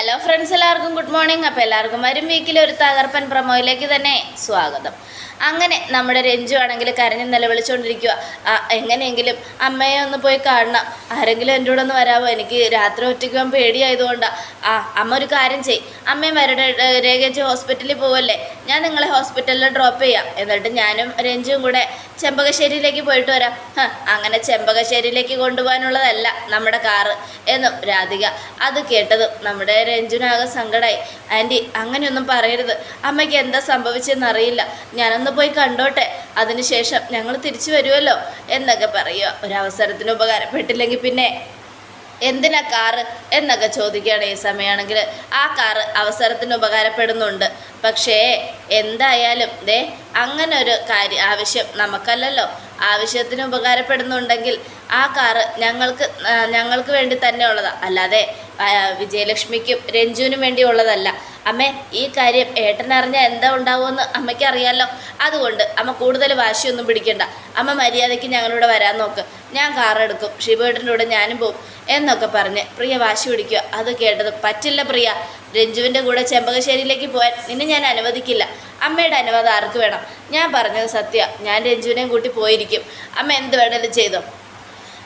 Hello friends എല്ലാവർക്കും good morning അപ്പോൾ എല്ലാവർക്കും വരും വീക്കിലെ ഒരു തകർപ്പൻ പ്രമോയിലേക്ക് തന്നെ സ്വാഗതം. അങ്ങനെ നമ്മുടെ രഞ്ജു ആണെങ്കിൽ കരഞ്ഞ് നിലവിളിച്ചുകൊണ്ടിരിക്കുക എങ്ങനെയെങ്കിലും അമ്മയെ ഒന്ന് പോയി കാണണം. ആരെങ്കിലും എന്റെ കൂടെ ഒന്ന് വരാമോ എനിക്ക് രാത്രി ഒറ്റയ്ക്ക് പോകാൻ പേടിയായതുകൊണ്ടാണ് ആ അമ്മ ഒരു കാര്യം ചെയ് അമ്മയും വരുടെ രേഖച്ച് ഹോസ്പിറ്റലിൽ പോവല്ലേ? ഞാൻ നിങ്ങളെ ഹോസ്പിറ്റലിൽ ഡ്രോപ്പ് ചെയ്യാം. എന്നിട്ട് ഞാനും രഞ്ജുവും കൂടെ ചെമ്പകശ്ശേരിയിലേക്ക് പോയിട്ട് വരാം. അങ്ങനെ ചെമ്പകശ്ശേരിയിലേക്ക് കൊണ്ടുപോകാനുള്ളതല്ല നമ്മുടെ കാറ്. എന്നും രാധിക അത് കേട്ടതും നമ്മുടെ രഞ്ജുനാകെ സങ്കടമായി ആന്റി അങ്ങനെയൊന്നും പറയരുത്. അമ്മയ്ക്ക് എന്താ സംഭവിച്ചെന്നറിയില്ല. ഞാനൊന്ന് പോയി കണ്ടോട്ടെ. അതിനുശേഷം ഞങ്ങൾ തിരിച്ചു വരുമല്ലോ എന്നൊക്കെ പറയുക. ഒരവസരത്തിന് ഉപകാരപ്പെട്ടില്ലെങ്കിൽ പിന്നെ എന്തിനാ കാറ്? എന്നൊക്കെ ചോദിക്കുകയാണ് ഈ സമയമാണെങ്കിൽ ആ കാറ് അവസരത്തിന് ഉപകാരപ്പെടുന്നുണ്ട്. പക്ഷേ എന്തായാലും ദേ അങ്ങനെ ഒരു കാര്യം ആവശ്യം നമുക്കല്ലല്ലോ. ആവശ്യത്തിന് ഉപകാരപ്പെടുന്നുണ്ടെങ്കിൽ ആ കാറ് ഞങ്ങൾക്ക് ഞങ്ങൾക്ക് വേണ്ടി തന്നെ ഉള്ളതാണ് അല്ലാതെ വിജയലക്ഷ്മിക്കും രഞ്ജുവിനും വേണ്ടിയുള്ളതല്ല. അമ്മേ ഈ കാര്യം ഏട്ടനറിഞ്ഞ എന്താ ഉണ്ടാവുമെന്ന് അമ്മയ്ക്ക് അറിയാമല്ലോ അതുകൊണ്ട് അമ്മ കൂടുതൽ വാശിയൊന്നും പിടിക്കണ്ട. അമ്മ മര്യാദയ്ക്ക് ഞങ്ങളിവിടെ വരാൻ നോക്ക്. ഞാൻ കാറെടുക്കും ഷിബേട്ടന്റെ കൂടെ ഞാനും പോവും എന്നൊക്കെ പറഞ്ഞ് പ്രിയ വാശി പിടിക്കുക. അത് കേട്ടത് പറ്റില്ല പ്രിയ. രഞ്ജുവിന്റെ കൂടെ ചെമ്പകശ്ശേരിയിലേക്ക് പോകാൻ നിന്നെ ഞാൻ അനുവദിക്കില്ല. അമ്മയുടെ അനുവാദം ആർക്ക് വേണം? ഞാൻ പറഞ്ഞത് സത്യ. ഞാൻ രഞ്ജുവിനെയും കൂട്ടി പോയിരിക്കും. അമ്മ എന്ത് വേണമെങ്കിലും ചെയ്തോ.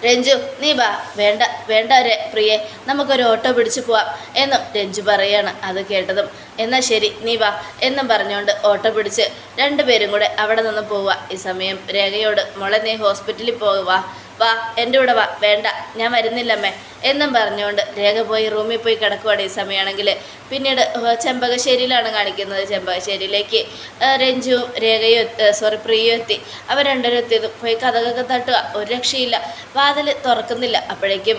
രഞ്ജു നീ വാ. വേണ്ട വേണ്ട പ്രിയെ. നമുക്കൊരു ഓട്ടോ പിടിച്ചു പോവാം എന്നും രഞ്ജു പറയാണ്. അത് കേട്ടതും. എന്നാൽ ശരി നീ വാ എന്നും പറഞ്ഞുകൊണ്ട് ഓട്ടോ പിടിച്ച് രണ്ടുപേരും കൂടെ അവിടെ നിന്ന് പോവുക ഈ സമയം രേഖയോട് മോളെ നീ ഹോസ്പിറ്റലിൽ പോവാ. വാ എന്റെ കൂടെ വാ വേണ്ട ഞാൻ വരുന്നില്ലമ്മേ എന്നും പറഞ്ഞുകൊണ്ട് രേഖ പോയി റൂമിൽ പോയി കിടക്കുവാണ് ഈ സമയമാണെങ്കിൽ. പിന്നീട് ചെമ്പകശ്ശേരിയിലാണ് കാണിക്കുന്നത്. ചെമ്പകശ്ശേരിയിലേക്ക് രഞ്ജുവും രേഖയും സോറി പ്രിയയും എത്തി. അവർ രണ്ടുപേരും എത്തിയത്. പോയി കഥകൊക്കെ തട്ടുക. ഒരു രക്ഷയില്ല. വാതിൽ തുറക്കുന്നില്ല. അപ്പോഴേക്കും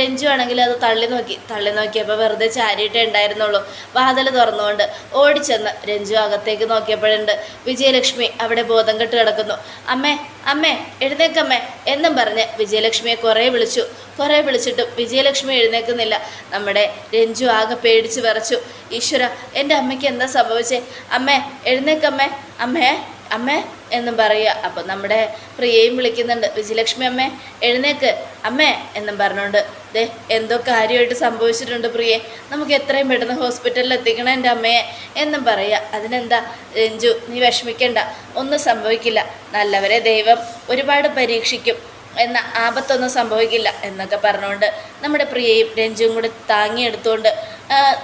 രഞ്ജു ആണെങ്കിൽ അത് തള്ളി നോക്കി. തള്ളി നോക്കിയപ്പോൾ വെറുതെ ചാരിയിട്ടേ ഉണ്ടായിരുന്നുള്ളൂ. വാതിൽ തുറന്നുകൊണ്ട് ഓടിച്ചെന്ന് രഞ്ജു അകത്തേക്ക് നോക്കിയപ്പോഴുണ്ട്. വിജയലക്ഷ്മി അവിടെ ബോധം കെട്ട് കിടക്കുന്നു. അമ്മേ അമ്മേ എഴുന്നേക്കമ്മേ എന്നും പറഞ്ഞ് വിജയലക്ഷ്മിയെ കുറേ വിളിച്ചു. കുറേ വിളിച്ചിട്ടും വിജയലക്ഷ്മി എഴുന്നേക്കുന്നില്ല. നമ്മുടെ രഞ്ജു ആകെ പേടിച്ച് വിറച്ചു. ഈശ്വര എന്റെ അമ്മയ്ക്ക് എന്താ സംഭവിച്ചേ? അമ്മേ എഴുന്നേക്കമ്മേ. അമ്മേ അമ്മേ എന്നും പറയുക. അപ്പം നമ്മുടെ പ്രിയയും വിളിക്കുന്നുണ്ട്. വിജയലക്ഷ്മി അമ്മേ എഴുന്നേക്ക്. അമ്മേ എന്നും പറഞ്ഞുകൊണ്ട് ദേ എന്തോ കാര്യമായിട്ട് സംഭവിച്ചിട്ടുണ്ട് പ്രിയെ. നമുക്ക് എത്രയും പെട്ടെന്ന് ഹോസ്പിറ്റലിൽ എത്തിക്കണം എന്റെ അമ്മയെ എന്നും പറയുക. അതിനെന്താ? രഞ്ജു നീ വിഷമിക്കേണ്ട. ഒന്നും സംഭവിക്കില്ല. നല്ലവരെ ദൈവം ഒരുപാട് പരീക്ഷിക്കും. എന്ന ആപത്തൊന്നും സംഭവിക്കില്ല എന്നൊക്കെ പറഞ്ഞുകൊണ്ട് നമ്മുടെ പ്രിയയും രഞ്ജുവും കൂടി താങ്ങിയെടുത്തുകൊണ്ട്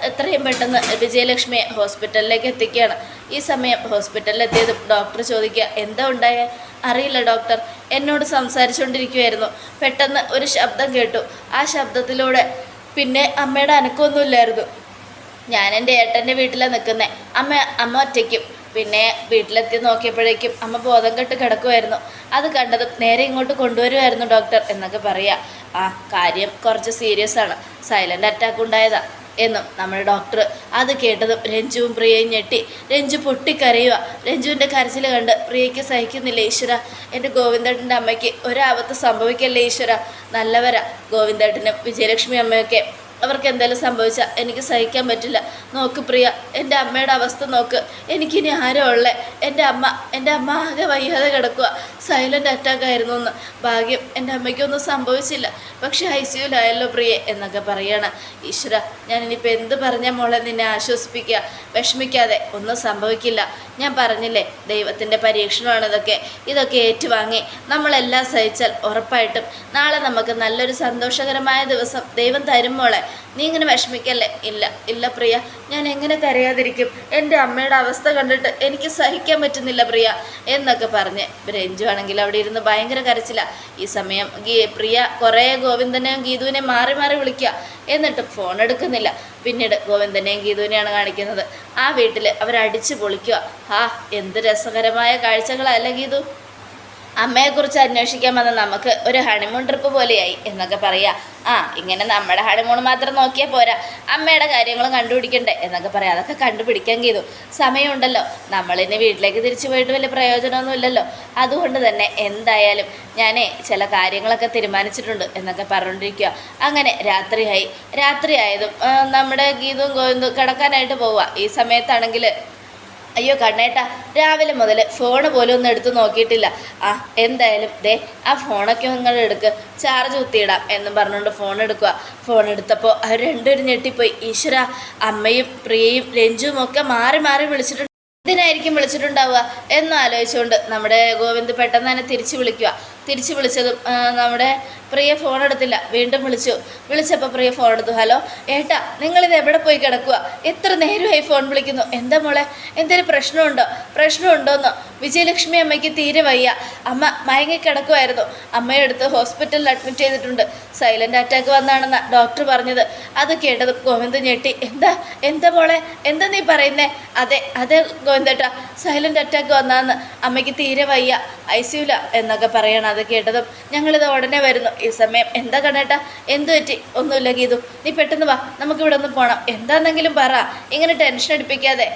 എത്രയും പെട്ടെന്ന് വിജയലക്ഷ്മിയെ ഹോസ്പിറ്റലിലേക്ക് എത്തിക്കുകയാണ്. ഈ സമയം ഹോസ്പിറ്റലിൽ എത്തിയത് ഡോക്ടർ ചോദിക്കുക എന്താ ഉണ്ടായേ? അറിയില്ല ഡോക്ടർ എന്നോട് സംസാരിച്ചുകൊണ്ടിരിക്കുമായിരുന്നു പെട്ടെന്ന് ഒരു ശബ്ദം കേട്ടു. ആ ശബ്ദത്തിലൂടെ പിന്നെ അമ്മയുടെ അനക്കമൊന്നുമില്ലായിരുന്നു. ഞാൻ എന്റെ ഏട്ടന്റെ വീട്ടിലാണ് നിൽക്കുന്നത് അമ്മ അമ്മ ഒറ്റയ്ക്കും. പിന്നെ വീട്ടിലെത്തി നോക്കിയപ്പോഴേക്കും അമ്മ ബോധം കെട്ട് കിടക്കുമായിരുന്നു അത് കണ്ടതും നേരെ ഇങ്ങോട്ട് കൊണ്ടുവരുമായിരുന്നു ഡോക്ടർ എന്നൊക്കെ പറയാ. ആ കാര്യം കുറച്ച് സീരിയസ് ആണ്. സൈലന്റ് അറ്റാക്ക് ഉണ്ടായതാ. എന്നും നമ്മുടെ ഡോക്ടർ അത് കേട്ടതും രഞ്ജുവും പ്രിയയും ഞെട്ടി. രഞ്ജു പൊട്ടിക്കരയുക. രഞ്ജുവിന്റെ കരച്ചിൽ കണ്ട് പ്രിയയ്ക്ക് സഹിക്കുന്നില്ല ഈശ്വര. എന്റെ ഗോവിന്ദേട്ടന്റെ അമ്മയ്ക്ക് ഒരാപത്ത് സംഭവിക്കല്ലേ ഈശ്വര? നല്ലവരാ ഗോവിന്ദേട്ടനും വിജയലക്ഷ്മി അമ്മയൊക്കെ. അവർക്ക് എന്തെങ്കിലും സംഭവിച്ചാൽ എനിക്ക് സഹിക്കാൻ പറ്റില്ല. നോക്ക് പ്രിയ എന്റെ അമ്മയുടെ അവസ്ഥ നോക്ക്. എനിക്കിനി ആരോ ഉള്ളേ? എന്റെ അമ്മ എന്റെ അമ്മ ആകെ വയ്യാതെ കിടക്കുക സൈലന്റ് അറ്റാക്ക് ആയിരുന്നു എന്ന് ഭാഗ്യം എന്റെ അമ്മയ്ക്കൊന്നും സംഭവിച്ചില്ല. പക്ഷേ ഐ സിയുലായല്ലോ പ്രിയെ എന്നൊക്കെ പറയണം. ഈശ്വര ഞാൻ ഇനിയിപ്പോൾ എന്ത് പറഞ്ഞ മോളെ നിന്നെ ആശ്വസിപ്പിക്കുക? വിഷമിക്കാതെ ഒന്നും സംഭവിക്കില്ല. ഞാൻ പറഞ്ഞില്ലേ ദൈവത്തിന്റെ പരീക്ഷണമാണ് ഇതൊക്കെ. ഇതൊക്കെ ഏറ്റുവാങ്ങി. നമ്മളെല്ലാം സഹിച്ചാൽ ഉറപ്പായിട്ടും നാളെ നമുക്ക് നല്ലൊരു സന്തോഷകരമായ ദിവസം ദൈവം തരും മോളെ. നീ ഇങ്ങനെ വിഷമിക്കല്ലേ? ഇല്ല ഇല്ല പ്രിയ. ഞാൻ എങ്ങനെ കരയാതിരിക്കും? എന്റെ അമ്മയുടെ അവസ്ഥ കണ്ടിട്ട് എനിക്ക് സഹിക്കാൻ പറ്റുന്നില്ല പ്രിയ എന്നൊക്കെ പറഞ്ഞ്. രഞ്ജു ആണെങ്കിൽ അവിടെ ഇരുന്ന് ഭയങ്കര കരച്ചില്ല ഈ സമയം ഗീ പ്രിയ കുറേ ഗോവിന്ദനെയും ഗീതുവിനെയും മാറി മാറി വിളിക്കുക എന്നിട്ട് ഫോൺ എടുക്കുന്നില്ല. പിന്നീട് ഗോവിന്ദനെയും ഗീതുവിനെയാണ് കാണിക്കുന്നത്. ആ വീട്ടിൽ അവരടിച്ച് പൊളിക്കുക ആ എന്ത് രസകരമായ കാഴ്ചകളല്ല ഗീതു? അമ്മയെക്കുറിച്ച് അന്വേഷിക്കാൻ വന്ന നമുക്ക് ഒരു ഹണിമൂൺ ട്രിപ്പ് പോലെയായി എന്നൊക്കെ പറയാം. ആ ഇങ്ങനെ നമ്മുടെ ഹണിമൂൺ മാത്രം നോക്കിയാൽ പോരാ. അമ്മയുടെ കാര്യങ്ങളും കണ്ടുപിടിക്കണ്ടേ എന്നൊക്കെ പറയാം. അതൊക്കെ കണ്ടുപിടിക്കാൻ ചെയ്തു സമയമുണ്ടല്ലോ. നമ്മളിനി വീട്ടിലേക്ക് തിരിച്ചു പോയിട്ട് വലിയ പ്രയോജനമൊന്നും ഇല്ലല്ലോ അതുകൊണ്ട് തന്നെ എന്തായാലും ഞാനേ ചില കാര്യങ്ങളൊക്കെ തീരുമാനിച്ചിട്ടുണ്ട് എന്നൊക്കെ പറഞ്ഞുകൊണ്ടിരിക്കുക അങ്ങനെ രാത്രിയായി. രാത്രിയായതും നമ്മുടെ ഗീതവും ഗോവിന്ദും കിടക്കാനായിട്ട് പോവുക ഈ സമയത്താണെങ്കിൽ അയ്യോ കണ്ണേട്ടാ രാവിലെ മുതൽ ഫോൺ പോലും ഒന്നും എടുത്ത് നോക്കിയിട്ടില്ല. ആ എന്തായാലും ദേ ആ ഫോണൊക്കെ നിങ്ങൾ എടുക്ക് ചാർജ് കുത്തിയിടാം എന്നും പറഞ്ഞുകൊണ്ട് ഫോൺ എടുക്കുക ഫോൺ എടുത്തപ്പോൾ അവർ രണ്ടുപേരും ഞെട്ടിപ്പോയി. ഈശ്വര അമ്മയും പ്രിയയും രഞ്ജുവും ഒക്കെ മാറി മാറി വിളിച്ചിട്ടുണ്ട്. എന്തിനായിരിക്കും വിളിച്ചിട്ടുണ്ടാവുക? എന്നാലോചിച്ചുകൊണ്ട് നമ്മുടെ ഗോവിന്ദ് പെട്ടെന്ന് തന്നെ തിരിച്ചു വിളിക്കുക തിരിച്ചു വിളിച്ചതും നമ്മുടെ പ്രിയ ഫോൺ എടുത്തില്ല. വീണ്ടും വിളിച്ചു. വിളിച്ചപ്പോൾ പ്രിയ ഫോൺ എടുത്തു. ഹലോ ഏട്ടാ നിങ്ങളിത് എവിടെ പോയി കിടക്കുക എത്ര നേരമായി ഫോൺ വിളിക്കുന്നു? എന്താ മോളെ? എന്തൊരു പ്രശ്നമുണ്ടോ? പ്രശ്നമുണ്ടോയെന്നോ വിജയലക്ഷ്മി അമ്മയ്ക്ക് തീരെ വയ്യ. അമ്മ മയങ്ങി കിടക്കുമായിരുന്നു അമ്മയെ എടുത്ത് ഹോസ്പിറ്റലിൽ അഡ്മിറ്റ് ചെയ്തിട്ടുണ്ട്. സൈലന്റ് അറ്റാക്ക് വന്നാണെന്നാണ് ഡോക്ടർ പറഞ്ഞത്. അത് കേട്ടത് ഗോവിന്ദ് ഞെട്ടി. എന്താ എന്താ മോളെ എന്താ നീ പറയുന്നേ? അതെ അതെ ഗോവിന്ദേട്ടാ സൈലന്റ് അറ്റാക്ക് വന്നാന്ന്. അമ്മയ്ക്ക് തീരെ വയ്യ. ഐ സിയുല എന്നൊക്കെ പറയണം അത് കേട്ടതും. ഞങ്ങളിത് ഉടനെ വരുന്നു. ഈ സമയം എന്താ കണ്ടേട്ടാ എന്തു പറ്റി? ഒന്നുമില്ല ഗീതു. നീ പെട്ടെന്ന് വാ. നമുക്കിവിടെ ഒന്ന് പോകണം എന്താണെന്നെങ്കിലും പറ. ഇങ്ങനെ ടെൻഷൻ അടിപ്പിക്കാതെ.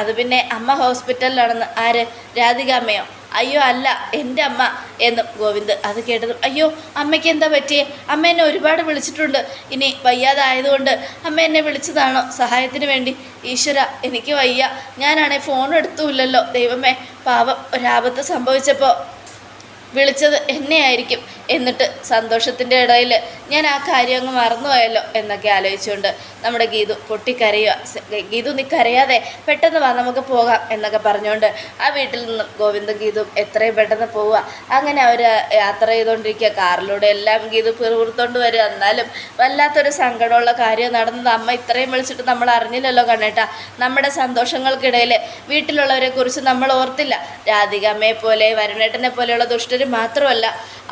അത് പിന്നെ അമ്മ ഹോസ്പിറ്റലിലാണെന്ന് ആര്? രാധിക അമ്മയോ അയ്യോ അല്ല എന്റെ അമ്മ എന്നും ഗോവിന്ദ് അത് കേട്ടതും അയ്യോ അമ്മയ്ക്ക് എന്താ പറ്റിയേ? അമ്മ എന്നെ ഒരുപാട് വിളിച്ചിട്ടുണ്ട്. ഇനി വയ്യാതായതുകൊണ്ട് അമ്മ എന്നെ വിളിച്ചതാണോ? സഹായത്തിന് വേണ്ടി. ഈശ്വര എനിക്ക് വയ്യ. ഞാനാണെ ഫോൺ എടുത്തുമില്ലല്ലോ. ദൈവമേ പാവം ഒരാപത്ത് സംഭവിച്ചപ്പോൾ വിളിച്ചത് എന്നെയായിരിക്കും. എന്നിട്ട് സന്തോഷത്തിന്റെ ഇടയിൽ ഞാൻ ആ കാര്യം അങ്ങ് മറന്നുപോയല്ലോ എന്നൊക്കെ ആലോചിച്ചുകൊണ്ട് നമ്മുടെ ഗീതു പൊട്ടിക്കരയുക. ഗീതു നീ കരയാതെ പെട്ടെന്ന് വാ നമുക്ക് പോകാം എന്നൊക്കെ പറഞ്ഞുകൊണ്ട് ആ വീട്ടിൽ നിന്നും ഗോവിന്ദ ഗീതു എത്രയും പെട്ടെന്ന് പോവുക. അങ്ങനെ അവർ യാത്ര ചെയ്തുകൊണ്ടിരിക്കുക. കാറിലൂടെ എല്ലാം ഗീതു പിറുപിറുത്തോണ്ട് വരിക. എന്നാലും വല്ലാത്തൊരു സങ്കടമുള്ള കാര്യം നടന്നത് അമ്മ ഇത്രയും വിളിച്ചിട്ട് നമ്മൾ അറിഞ്ഞില്ലല്ലോ കണ്ണേട്ടാ. നമ്മുടെ സന്തോഷങ്ങൾക്കിടയിൽ വീട്ടിലുള്ളവരെക്കുറിച്ച് നമ്മൾ ഓർത്തില്ല. രാധികമ്മയെ പോലെ വരുണേട്ടനെ പോലെയുള്ള ദുഷ്ടർ മാത്രമല്ല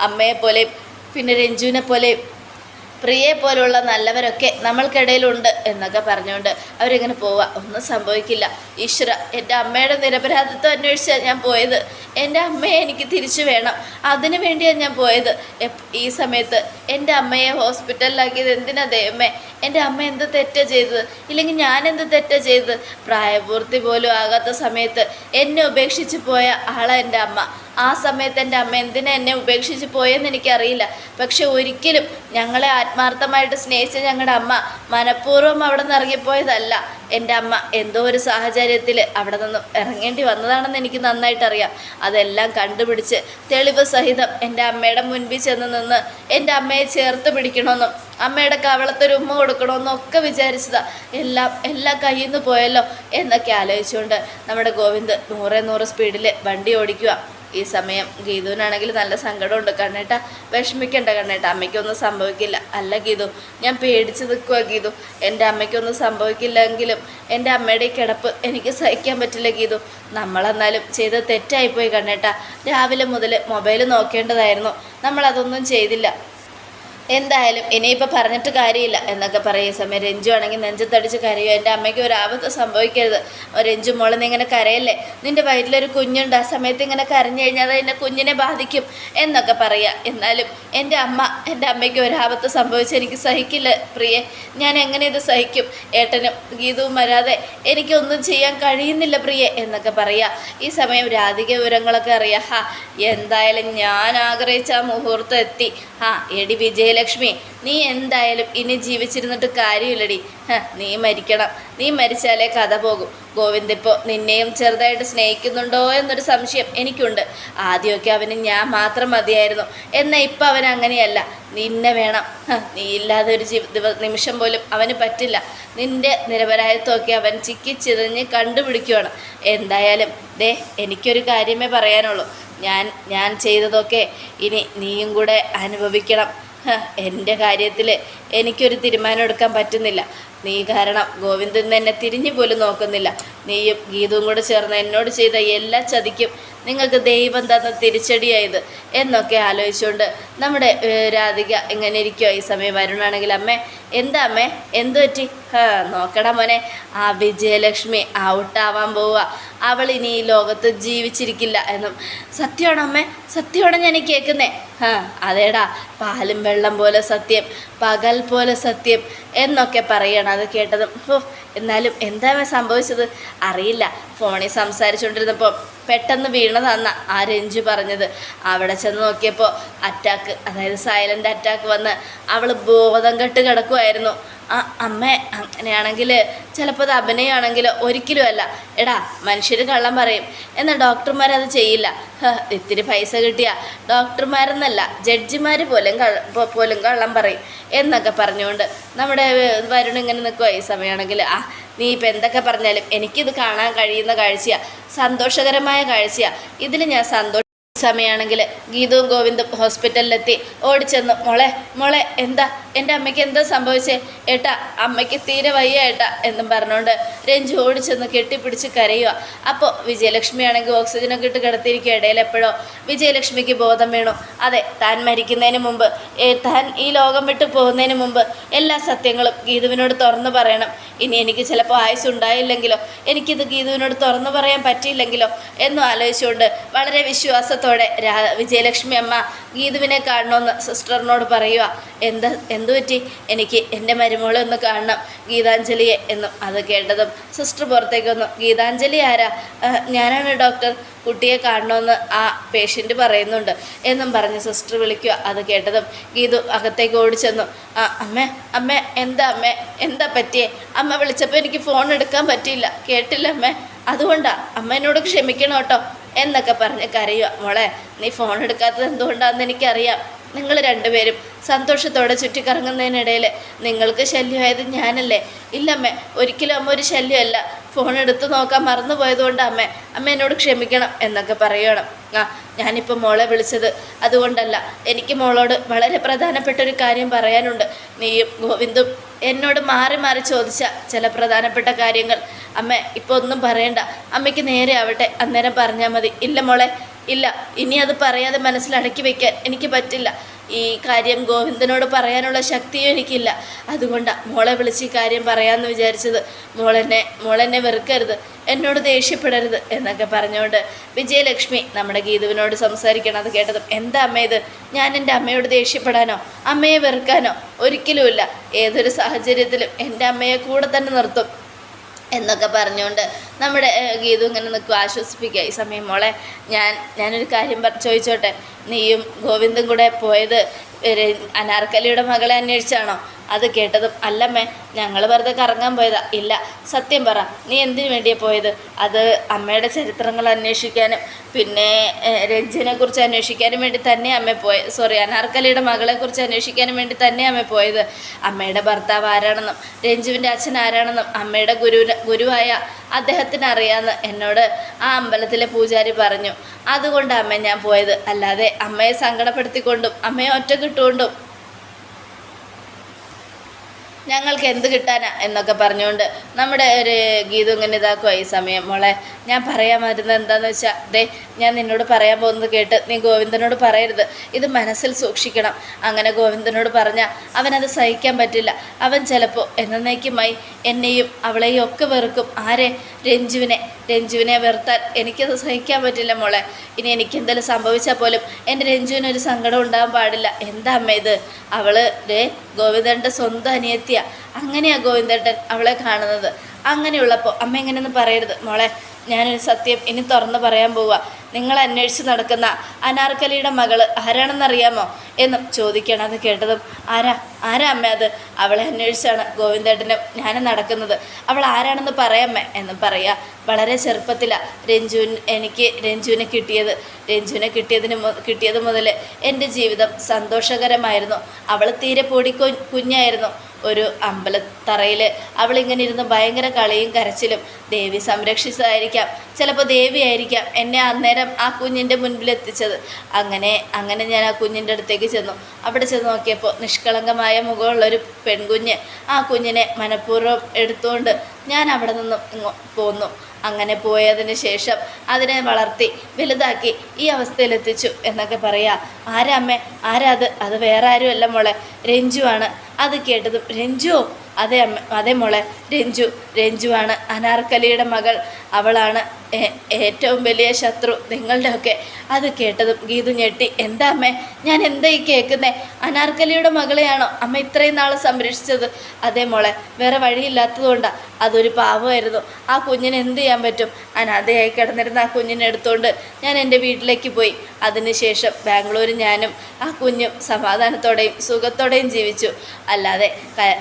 അമ്മയെപ്പോലെ പിന്നെ രഞ്ജുവിനെ പോലെ പ്രിയെ പോലുള്ള നല്ലവരൊക്കെ നമ്മൾക്കിടയിലുണ്ട് എന്നൊക്കെ പറഞ്ഞുകൊണ്ട് അവരിങ്ങനെ പോവുക ഒന്നും സംഭവിക്കില്ല. ഈശ്വര എന്റെ അമ്മയുടെ നിരപരാധിത്വം അന്വേഷിച്ചാണ് ഞാൻ പോയത്. എന്റെ അമ്മയെ എനിക്ക് തിരിച്ചു വേണം. അതിനു വേണ്ടിയാണ് ഞാൻ പോയത്. ഈ സമയത്ത് എന്റെ അമ്മയെ ഹോസ്പിറ്റലിലാക്കിയത് എന്തിനാ ദൈവമേ? എന്റെ അമ്മ എന്ത് തെറ്റാ ചെയ്തത്? ഇല്ലെങ്കിൽ ഞാൻ എന്ത് തെറ്റാ ചെയ്തത്? പ്രായപൂർത്തി പോലും ആകാത്ത സമയത്ത് എന്നെ ഉപേക്ഷിച്ച് പോയ ആളാണ് എന്റെ അമ്മ. ആ സമയത്ത് എന്റെ അമ്മ എന്തിനാ എന്നെ ഉപേക്ഷിച്ച് പോയെന്ന് എനിക്കറിയില്ല. പക്ഷെ ഒരിക്കലും ഞങ്ങളെ ആത്മാർത്ഥമായിട്ട് സ്നേഹിച്ച ഞങ്ങളുടെ അമ്മ മനഃപൂർവം അവിടെ നിന്ന് ഇറങ്ങിപ്പോയതല്ല. എന്റെ അമ്മ എന്തോ ഒരു സാഹചര്യത്തിൽ അവിടെ നിന്നും ഇറങ്ങേണ്ടി വന്നതാണെന്ന് എനിക്ക് നന്നായിട്ടറിയാം. അതെല്ലാം കണ്ടുപിടിച്ച് തെളിവ് സഹിതം എന്റെ അമ്മയുടെ മുൻപിൽ ചെന്ന് നിന്ന് എന്റെ അമ്മയെ ചേർത്ത് പിടിക്കണമെന്നും അമ്മയുടെ കവളത്തൊരു ഉമ്മ കൊടുക്കണമെന്നും ഒക്കെ വിചാരിച്ചതാ. എല്ലാം എല്ലാം കയ്യിൽ നിന്ന് പോയല്ലോ എന്നൊക്കെ ആലോചിച്ചുകൊണ്ട് നമ്മുടെ ഗോവിന്ദ് നൂറെ നൂറ് സ്പീഡിൽ വണ്ടി ഓടിക്കുക ഈ സമയം ഗീതുവിനാണെങ്കിൽ നല്ല സങ്കടമുണ്ട്. കണ്ണേട്ട വിഷമിക്കണ്ട കണ്ണേട്ട അമ്മയ്ക്കൊന്നും സംഭവിക്കില്ല. അല്ല ഗീതു ഞാൻ പേടിച്ച് നിൽക്കുക ഗീതു. എന്റെ അമ്മയ്ക്കൊന്നും സംഭവിക്കില്ലെങ്കിലും എന്റെ അമ്മയുടെ കിടപ്പ് എനിക്ക് സഹിക്കാൻ പറ്റില്ല ഗീതു. നമ്മളെന്നാലും ചെയ്ത് തെറ്റായിപ്പോയി കണ്ണേട്ട. രാവിലെ മുതൽ മൊബൈൽ നോക്കേണ്ടതായിരുന്നു. നമ്മളതൊന്നും ചെയ്തില്ല. എന്തായാലും ഇനിയിപ്പോൾ പറഞ്ഞിട്ട് കാര്യമില്ല എന്നൊക്കെ പറയും ഈ സമയം. രഞ്ജു ആണെങ്കിൽ നെഞ്ചത്തടിച്ച് കരയോ. എന്റെ അമ്മയ്ക്ക് ഒരു ആപത്ത് സംഭവിക്കരുത്. രഞ്ജു മോളെ നീ ഇങ്ങനെ കരയല്ലേ? നിന്റെ വയറ്റിലൊരു കുഞ്ഞുണ്ട്. ആ സമയത്ത് ഇങ്ങനെ കരഞ്ഞു കഴിഞ്ഞാൽ അത് എന്നെ കുഞ്ഞിനെ ബാധിക്കും എന്നൊക്കെ പറയുക എന്നാലും എന്റെ അമ്മ എന്റെ അമ്മയ്ക്ക് ഒരു ആപത്ത് സംഭവിച്ച് എനിക്ക് സഹിക്കില്ല പ്രിയെ. ഞാൻ എങ്ങനെ ഇത് സഹിക്കും? ഏട്ടനും ഗീതവും വരാതെ എനിക്കൊന്നും ചെയ്യാൻ കഴിയുന്നില്ല പ്രിയെ എന്നൊക്കെ പറയുക ഈ സമയം രാധിക വിവരങ്ങളൊക്കെ അറിയാം. ഹാ എന്തായാലും ഞാൻ ആഗ്രഹിച്ച ആ മുഹൂർത്തം എത്തി. ആ എടി വിജയലക്ഷ്മി നീ എന്തായാലും ഇനി ജീവിച്ചിരുന്നിട്ട് കാര്യമില്ലടി. നീ മരിക്കണം. നീ മരിച്ചാലേ കഥ പോകും. ഗോവിന്ദ് ഇപ്പോൾ നിന്നെയും ചെറുതായിട്ട് സ്നേഹിക്കുന്നുണ്ടോ എന്നൊരു സംശയം എനിക്കുണ്ട്. ആദ്യമൊക്കെ അവന് ഞാൻ മാത്രം മതിയായിരുന്നു. എന്നാൽ ഇപ്പം അവൻ അങ്ങനെയല്ല. നിന്നെ വേണം. നീ ഇല്ലാതെ ഒരു ജീവി നിമിഷം പോലും അവന് പറ്റില്ല. നിന്റെ നിരപരായത്വമൊക്കെ അവൻ ചിക്കിച്ചിതഞ്ഞ് കണ്ടുപിടിക്കുകയാണ് എന്തായാലും ദേ എനിക്കൊരു കാര്യമേ പറയാനുള്ളൂ. ഞാൻ ഞാൻ ചെയ്തതൊക്കെ ഇനി നീയും കൂടെ അനുഭവിക്കണം. എന്റെ കാര്യത്തിൽ എനിക്കൊരു തീരുമാനം എടുക്കാൻ പറ്റുന്നില്ല. നീ കാരണം ഗോവിന്ദൻ എന്നെ തിരിഞ്ഞു പോലും നോക്കുന്നില്ല. നീയും ഗീതവും കൂടെ ചേർന്ന് എന്നോട് ചെയ്ത എല്ലാ ചതിക്കും നിങ്ങൾക്ക് ദൈവം തന്ന തിരിച്ചടിയായത് എന്നൊക്കെ ആലോചിച്ചുകൊണ്ട് നമ്മുടെ രാധിക എങ്ങനെ ഇരിക്കുമോ ഈ സമയം വരുണാണെങ്കിൽ അമ്മേ എന്താ അമ്മേ? എന്ത് പറ്റി? നോക്കടാ മോനെ. ആ വിജയലക്ഷ്മി ഔട്ടാവാൻ പോവുക അവൾ ഇനി ഈ ലോകത്ത് ജീവിച്ചിരിക്കില്ല എന്നും. സത്യമാണോ അമ്മേ? സത്യമാണോ ഞാൻ കേൾക്കുന്നേ ഹാ അതേടാ. പാലും വെള്ളം പോലെ സത്യം പകൽ പോലെ സത്യം എന്നൊക്കെ പറയണം അത് കേട്ടതും. ഓ എന്നാലും എന്താ സംഭവിച്ചത്? അറിയില്ല. ഫോണിൽ സംസാരിച്ചുകൊണ്ടിരുന്നപ്പോൾ പെട്ടെന്ന് വീണതാന്ന ആ രഞ്ജു പറഞ്ഞത്. അവിടെ ചെന്ന് നോക്കിയപ്പോൾ അറ്റാക്ക് അതായത് സൈലന്റ് അറ്റാക്ക് വന്ന് അവൾ ബോധം കെട്ട് കിടക്കുമായിരുന്നു ആ അമ്മേ അങ്ങനെയാണെങ്കിൽ ചിലപ്പോൾ അത് അഭിനയമാണെങ്കിൽ ഒരിക്കലും അല്ല എടാ മനുഷ്യർ കള്ളം പറയും. എന്നാൽ ഡോക്ടർമാരത് ചെയ്യില്ല. ഹ, ഇത്തിരി പൈസ കിട്ടിയ. ഡോക്ടർമാരെന്നല്ല ജഡ്ജിമാർ പോലും കള്ള പോലും കള്ളം പറയും. എന്നൊക്കെ പറഞ്ഞുകൊണ്ട് നമ്മുടെ വരുൺ ഇങ്ങനെ നിൽക്കുക ഈ സമയമാണെങ്കിൽ. ആ നീ ഇപ്പം എന്തൊക്കെ പറഞ്ഞാലും എനിക്കിത് കാണാൻ കഴിയുന്ന കാഴ്ചയാണ് സന്തോഷകരമായ കാഴ്ചയാണ് ഇതിൽ ഞാൻ സന്തോഷം സമയമാണെങ്കിൽ ഗീതവും ഗോവിന്ദും ഹോസ്പിറ്റലിലെത്തി ഓടിച്ചെന്നു. മോളെ മോളെ എന്താ? എന്റെ അമ്മയ്ക്ക് എന്താ സംഭവിച്ചേ? ഏട്ടാ അമ്മയ്ക്ക് തീരെ വയ്യ ഏട്ടാ എന്നും പറഞ്ഞുകൊണ്ട് രഞ്ജു ഓടിച്ചെന്ന് കെട്ടിപ്പിടിച്ച് കരയുക അപ്പോൾ വിജയലക്ഷ്മി ആണെങ്കിൽ ഓക്സിജനൊക്കെ ഇട്ട് കിടത്തിയിരിക്കുക ഇടയിൽ എപ്പോഴോ. വിജയലക്ഷ്മിക്ക് ബോധം വീണു. അതെ താൻ മരിക്കുന്നതിന് മുമ്പ് താൻ ഈ ലോകം വിട്ടു പോകുന്നതിന് മുമ്പ് എല്ലാ സത്യങ്ങളും ഗീതുവിനോട് തുറന്നു പറയണം. ഇനി എനിക്ക് ചിലപ്പോൾ ആയുസ് ഉണ്ടായില്ലെങ്കിലോ എനിക്കിത് ഗീതുവിനോട് തുറന്നു പറയാൻ പറ്റിയില്ലെങ്കിലോ എന്നും ആലോചിച്ചുകൊണ്ട് വളരെ വിശ്വാസത്തോടെ രാ വിജയലക്ഷ്മി അമ്മ ഗീതുവിനെ കാണണമെന്ന് സിസ്റ്ററിനോട് പറയുക എന്ത് എന്തു പറ്റി? എനിക്ക് എന്റെ മരുമോളെ ഒന്ന് കാണണം ഗീതാഞ്ജലിയെ എന്നും അത് കേട്ടതും സിസ്റ്റർ പുറത്തേക്ക് വന്നു. ഗീതാഞ്ജലി ആരാ? "ആ, ഞാനാണ് ഡോക്ടർ. കുട്ടിയെ കാണണമെന്ന് ആ പേഷ്യന്റ് പറയുന്നുണ്ട് എന്നും പറഞ്ഞ് സിസ്റ്റർ വിളിക്കുക. അത് കേട്ടതും ഗീതു അകത്തേക്ക് ഓടിച്ചെന്നു. ആ അമ്മേ അമ്മേ എന്താ അമ്മേ? എന്താ പറ്റിയേ? അമ്മ വിളിച്ചപ്പോൾ എനിക്ക് ഫോൺ എടുക്കാൻ പറ്റിയില്ല. കേട്ടില്ല അമ്മേ. അതുകൊണ്ടാണ് അമ്മ എന്നോട് ക്ഷമിക്കണം കേട്ടോ. എന്നൊക്കെ പറഞ്ഞ് കരയുക മോളെ നീ ഫോൺ എടുക്കാത്തത് എന്തുകൊണ്ടാണെന്ന് എനിക്കറിയാം. നിങ്ങൾ രണ്ടുപേരും സന്തോഷത്തോടെ ചുറ്റിക്കറങ്ങുന്നതിനിടയിൽ നിങ്ങൾക്ക് ശല്യമായത് ഞാനല്ലേ? ഇല്ലമ്മേ ഒരിക്കലും അമ്മ ഒരു ശല്യമല്ല. ഫോൺ എടുത്ത് നോക്കാൻ മറന്നു പോയതുകൊണ്ട് അമ്മ അമ്മ എന്നോട് ക്ഷമിക്കണം എന്നൊക്കെ പറയണം. ആ ഞാനിപ്പോൾ മോളെ വിളിച്ചത് അതുകൊണ്ടല്ല. എനിക്ക് മോളോട് വളരെ പ്രധാനപ്പെട്ട ഒരു കാര്യം പറയാനുണ്ട്. നീയും ഗോവിന്ദും എന്നോട് മാറി മാറി ചോദിച്ച ചില പ്രധാനപ്പെട്ട കാര്യങ്ങൾ അമ്മ ഇപ്പോൾ ഒന്നും പറയണ്ട. അമ്മയ്ക്ക് നേരെ ആവട്ടെ. അന്നേരം പറഞ്ഞാൽ മതി. ഇല്ല മോളെ ഇല്ല. ഇനി അത് പറയാതെ മനസ്സിൽ അടക്കി വെക്കാൻ എനിക്ക് പറ്റില്ല. ഈ കാര്യം ഗോവിന്ദനോട് പറയാനുള്ള ശക്തിയും എനിക്കില്ല. അതുകൊണ്ടാണ് മോളെ വിളിച്ച് ഈ കാര്യം പറയാമെന്ന് വിചാരിച്ചത്. മോളെന്നെ മോളെന്നെ വെറുക്കരുത്. എന്നോട് ദേഷ്യപ്പെടരുത് എന്നൊക്കെ പറഞ്ഞുകൊണ്ട് വിജയലക്ഷ്മി നമ്മുടെ ഗീതുവിനോട് സംസാരിക്കണം അത് കേട്ടതും. എന്താ അമ്മ ഇത്? ഞാൻ എന്റെ അമ്മയോട് ദേഷ്യപ്പെടാനോ? അമ്മയെ വെറുക്കാനോ? ഒരിക്കലുമില്ല. ഏതൊരു സാഹചര്യത്തിലും എന്റെ അമ്മയെ കൂടെ തന്നെ നിർത്തും. എന്നൊക്കെ പറഞ്ഞുകൊണ്ട് നമ്മുടെ ഗീതു ഇങ്ങനെ നിൽക്കും ആശ്വസിപ്പിക്കുക. ഈ സമയം മോളെ ഞാൻ ഞാനൊരു കാര്യം ചോദിച്ചോട്ടെ. നീയും ഗോവിന്ദും കൂടെ പോയത് അനാർക്കലിയുടെ മകളെ അന്വേഷിച്ചാണോ? അത് കേട്ടതും അല്ലമ്മേ ഞങ്ങൾ വെറുതെ കറങ്ങാൻ പോയതാ. ഇല്ല സത്യം പറ നീ എന്തിനു വേണ്ടിയാണ് പോയത്? അത് അമ്മയുടെ ചരിത്രങ്ങൾ അന്വേഷിക്കാനും പിന്നെ രഞ്ജിനെ കുറിച്ച് അന്വേഷിക്കാനും വേണ്ടി തന്നെ അമ്മ പോയത് സോറി അനാർക്കലിയുടെ മകളെ കുറിച്ച് അന്വേഷിക്കാനും വേണ്ടി തന്നെ അമ്മ പോയത്. അമ്മയുടെ ഭർത്താവ് ആരാണെന്നും രഞ്ജുവിന്റെ അച്ഛൻ ആരാണെന്നും അമ്മയുടെ ഗുരുവിന് ഗുരുവായ അദ്ദേഹത്തിന് അറിയാമെന്ന് എന്നോട് ആ അമ്പലത്തിലെ പൂജാരി പറഞ്ഞു. അതുകൊണ്ട് അമ്മ ഞാൻ പോയത്. അല്ലാതെ അമ്മയെ സങ്കടപ്പെടുത്തിക്കൊണ്ടും അമ്മയെ ഒറ്റക്കിട്ടുകൊണ്ടും ഞങ്ങൾക്ക് എന്ത് കിട്ടാനാ എന്നൊക്കെ പറഞ്ഞുകൊണ്ട് നമ്മുടെ ഒരു ഗീതു ഇങ്ങനെ ഇതാക്കുക ഈ സമയം. മോളെ ഞാൻ പറയാൻ വരുന്നത് എന്താണെന്ന് വെച്ചാൽ ദേ ഞാൻ നിന്നോട് പറയാൻ പോകുന്നത് കേട്ട് നീ ഗോവിന്ദനോട് പറയരുത്. ഇത് മനസ്സിൽ സൂക്ഷിക്കണം. അങ്ങനെ ഗോവിന്ദനോട് പറഞ്ഞാൽ അവനത് സഹിക്കാൻ പറ്റില്ല. അവൻ ചിലപ്പോൾ എന്നേക്കുമായി എന്നെയും അവളെയും ഒക്കെ വെറുക്കും. ആരെ? രഞ്ജുവിനെ. രഞ്ജുവിനെ വെറുത്താൽ എനിക്കത് സഹിക്കാൻ പറ്റില്ല മോളെ. ഇനി എനിക്ക് എന്തെങ്കിലും സംഭവിച്ചാൽ പോലും എന്റെ രഞ്ജുവിനൊരു സങ്കടം ഉണ്ടാകാൻ പാടില്ല. എന്താ അമ്മ ഇത്? അവൾ ദേ ഗോവിന്ദന്റെ സ്വന്തം അനിയത്തിയാ. അങ്ങനെയാ ഗോവിന്ദേട്ടൻ അവളെ കാണുന്നത്. അങ്ങനെയുള്ളപ്പോൾ അമ്മ ഇങ്ങനെയൊന്നും പറയരുത്. മോളെ ഞാനൊരു സത്യം ഇനി തുറന്ന് പറയാൻ പോവുക നിങ്ങൾ അന്വേഷിച്ച് നടക്കുന്ന അനാർക്കലിയുടെ മകൾ ആരാണെന്നറിയാമോ എന്നും ചോദിക്കണം അത് കേട്ടതും ആരാ? ആരാ അമ്മ അത്? അവളെ അന്വേഷിച്ചാണ് ഗോവിന്ദേട്ടനും ഞാനും നടക്കുന്നത്. അവൾ ആരാണെന്ന് പറയമ്മ എന്നും പറയാ. വളരെ ചെറുപ്പത്തിലാണ് രഞ്ജുവിൻ എനിക്ക് രഞ്ജുവിനെ കിട്ടിയത്. രഞ്ജുവിനെ കിട്ടിയതിന് കിട്ടിയത് മുതൽ എന്റെ ജീവിതം സന്തോഷകരമായിരുന്നു. അവൾ തീരെ പൊടി കു- കുഞ്ഞായിരുന്നു. ഒരു അമ്പലത്തറയിൽ അവളിങ്ങനെ ഇരുന്ന് ഭയങ്കര കളിയും കരച്ചിലും. ദേവി സംരക്ഷിച്ചതായിരിക്കാം. ചിലപ്പോൾ ദേവിയായിരിക്കാം എന്നെ അന്നേരം ആ കുഞ്ഞിന്റെ മുൻപിൽ എത്തിച്ചത്. അങ്ങനെ അങ്ങനെ ഞാൻ ആ കുഞ്ഞിന്റെ അടുത്തേക്ക് ചെന്നു. അവിടെ ചെന്ന് നോക്കിയപ്പോൾ നിഷ്കളങ്കമായ മുഖമുള്ളൊരു പെൺകുഞ്ഞ് ആ കുഞ്ഞിനെ മനഃപൂർവം എടുത്തുകൊണ്ട് ഞാൻ അവിടെ നിന്നും പോന്നു. അങ്ങനെ പോയതിന് ശേഷം അതിനെ വളർത്തി വലുതാക്കി ഈ അവസ്ഥയിലെത്തിച്ചു എന്നൊക്കെ പറയാ. ആരാമ്മേ ആരാ അത്? അത് വേറെ ആരുമല്ല മോളെ. രഞ്ജുവാണ് അത് കേട്ടതും രഞ്ജുവോ അതെ അമ്മ അതെ മോളെ രഞ്ജു. രഞ്ജുവാണ് അനാർക്കലിയുടെ മകൾ. അവളാണ് ഏറ്റവും വലിയ ശത്രു നിങ്ങളുടെയൊക്കെ. അത് കേട്ടതും ഗീതു ഞെട്ടി. എന്താ അമ്മേ ഞാൻ എന്താ ഈ കേൾക്കുന്നേ? അനാർക്കലിയുടെ മകളെയാണോ അമ്മ ഇത്രയും നാൾ സംരക്ഷിച്ചത്? അതെ മോളെ വേറെ വഴിയില്ലാത്തതുകൊണ്ടാണ് അതൊരു പാവമായിരുന്നു. ആ കുഞ്ഞിന് എന്ത് ചെയ്യാൻ പറ്റും? അനാഥയായി കിടന്നിരുന്ന ആ കുഞ്ഞിനെ എടുത്തുകൊണ്ട് ഞാൻ എന്റെ വീട്ടിലേക്ക് പോയി. അതിനുശേഷം ബാംഗ്ലൂർ ഞാനും ആ കുഞ്ഞും സമാധാനത്തോടെയും സുഖത്തോടെയും ജീവിച്ചു. അല്ലാതെ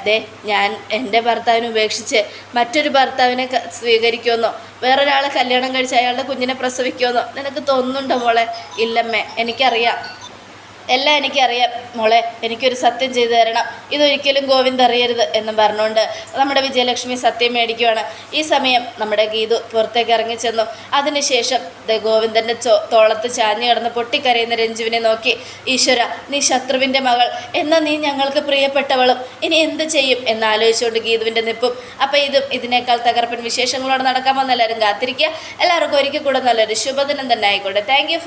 ദേ ഞാൻ എന്റെ ഭർത്താവിനെ ഉപേക്ഷിച്ച് മറ്റൊരു ഭർത്താവിനെ സ്വീകരിക്കുമെന്നോ വേറൊരാളെ കല്യാണം കഴിച്ച് അയാളുടെ കുഞ്ഞിനെ പ്രസവിക്കുമെന്നോ നിനക്ക് തോന്നുന്നുണ്ടോ മോളെ? ഇല്ലമ്മേ എനിക്കറിയാം. എല്ലാം എനിക്കറിയാം. മോളെ എനിക്കൊരു സത്യം ചെയ്തു തരണം. ഇതൊരിക്കലും ഗോവിന്ദ് അറിയരുത് എന്നും പറഞ്ഞുകൊണ്ട് നമ്മുടെ വിജയലക്ഷ്മി സത്യം മേടിക്കുവാണ്. ഈ സമയം നമ്മുടെ ഗീതു പുറത്തേക്ക് ഇറങ്ങിച്ചെന്നു. അതിനുശേഷം ഗോവിന്ദന്റെ ചോ തോളത്ത് ചാഞ്ഞു കിടന്ന് പൊട്ടിക്കരയുന്ന രഞ്ജുവിനെ നോക്കി ഈശ്വര നീ ശത്രുവിന്റെ മകൾ. എന്നാൽ നീ ഞങ്ങൾക്ക് പ്രിയപ്പെട്ടവളും. ഇനി എന്ത് ചെയ്യും? എന്നാലോചിച്ചുകൊണ്ട് ഗീതുവിന്റെ നിപ്പും. അപ്പോൾ ഇതും ഇതിനേക്കാൾ തകർപ്പൻ വിശേഷങ്ങളോട് നടക്കാൻ എല്ലാവരും കാത്തിരിക്കുക. എല്ലാവർക്കും ഒരിക്കൽ കൂടെ നല്ലൊരു ശുഭദിനം തന്നെ ആയിക്കോട്ടെ. Thank you